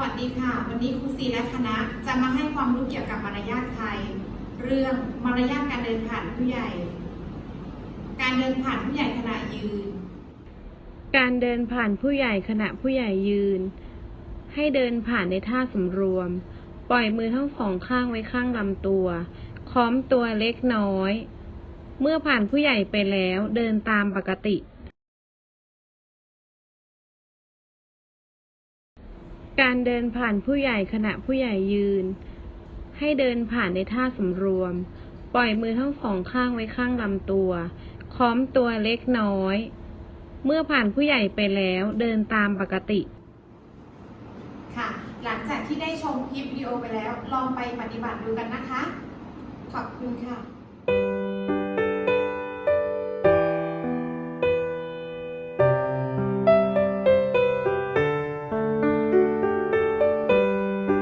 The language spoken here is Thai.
วัสดีค่ะ วันนี้ครูซีและคณะจะมาให้ความรู้เกี่ยวกับมารยาทไทย เรื่องมารยาทการเดินผ่านผู้ใหญ่ การเดินผ่านผู้ใหญ่ขณะยืน การเดินผ่านผู้ใหญ่ขณะผู้ใหญ่ยืน ให้เดินผ่านในท่าสำรวม ปล่อยมือทั้งสองข้างไว้ข้างลำตัว ค้อมตัวเล็กน้อย เมื่อผ่านผู้ใหญ่ไปแล้วเดินตามปกติ การเดินผ่านผู้ใหญ่ขณะผู้ใหญ่ยืน ให้เดินผ่านในท่าสำรวม ปล่อยมือทั้งสองข้างไว้ข้างลำตัว ค้อมตัวเล็กน้อย เมื่อผ่านผู้ใหญ่ไปแล้วเดินตามปกติ ค่ะ หลังจากที่ได้ชมคลิปวิดีโอไปแล้ว ลองไปปฏิบัติดูกันนะคะ ขอบคุณค่ะ